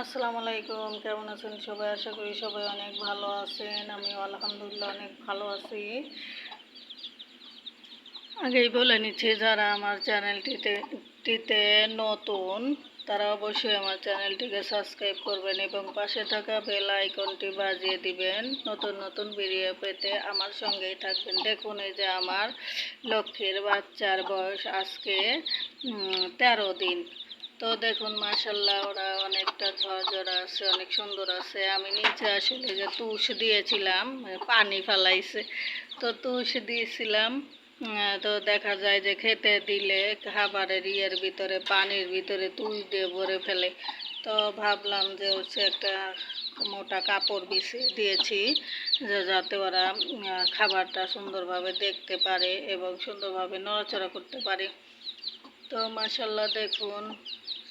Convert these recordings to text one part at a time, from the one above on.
আসসালামু আলাইকুম, কেমন আছেন সবাই? আশা করি সবাই অনেক ভালো আছেন। আমিও আলহামদুলিল্লাহ অনেক ভালো আছি। আগেই বলে নিচ্ছি, যারা আমার চ্যানেলটিতে, টিতে নতুন, তারা অবশ্যই আমার চ্যানেলটিকে সাবস্ক্রাইব করবেন এবং পাশে থাকা বেল আইকনটি বাজিয়ে দিবেন। নতুন নতুন ভিডিও পেতে আমার সঙ্গেই থাকবেন। দেখুন এই যে আমার লক্ষ্মীর বাচ্চার বয়স আজকে তেরো দিন। তো দেখুন মাশাল্লাহ ওরা অনেকটা ঝরঝরা আছে, অনেক সুন্দর আছে। আমি নিচে আসলে যে তুষ দিয়েছিলাম, পানি ফেলাইছে, তো তুষ দিয়েছিলাম তো দেখা যায় যে খেতে দিলে খাবারের ইয়ের ভিতরে, পানির ভিতরে তুষ দিয়ে ভরে ফেলে। তো ভাবলাম যে হচ্ছে একটা মোটা কাপড় বিছিয়ে দিয়েছি, যে যাতে ওরা খাবারটা সুন্দরভাবে দেখতে পারে এবং সুন্দরভাবে নড়াচড়া করতে পারে। তো মাশাল্লাহ দেখুন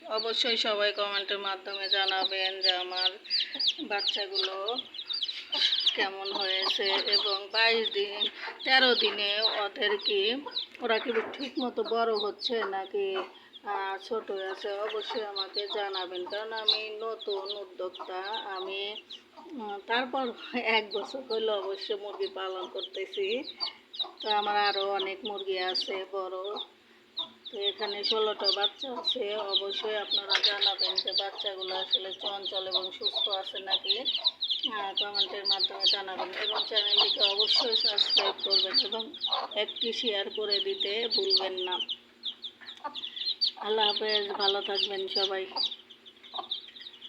অবশ্যই সবাই কমেন্টের মাধ্যমে জানাবেন যে আমার বাচ্চাগুলো কেমন হয়েছে এবং বাইশ দিন, তেরো দিনে ওদের কি, ওরা কি ঠিক মতো বড় হচ্ছে নাকি ছোট আছে অবশ্যই আমাকে জানাবেন। কারণ আমি নতুন উদ্যোক্তা, আমি তারপর এক বছর হলো অবশ্য মুরগি পালন করতেছি। তো আমার আরও অনেক মুরগি আছে, বড়। এখানে ষোলোটা বাচ্চা আছে, অবশ্যই আপনারা জানাবেন যে বাচ্চাগুলো আসলে চঞ্চল এবং সুস্থ আছে নাকি। কমেন্টের মাধ্যমে জানাবেন এবং চ্যানেলটিকে অবশ্যই সাবস্ক্রাইব করবেন এবং একটি শেয়ার করে দিতে ভুলবেন না। আল্লাহ হাফেজ, ভালো থাকবেন সবাই।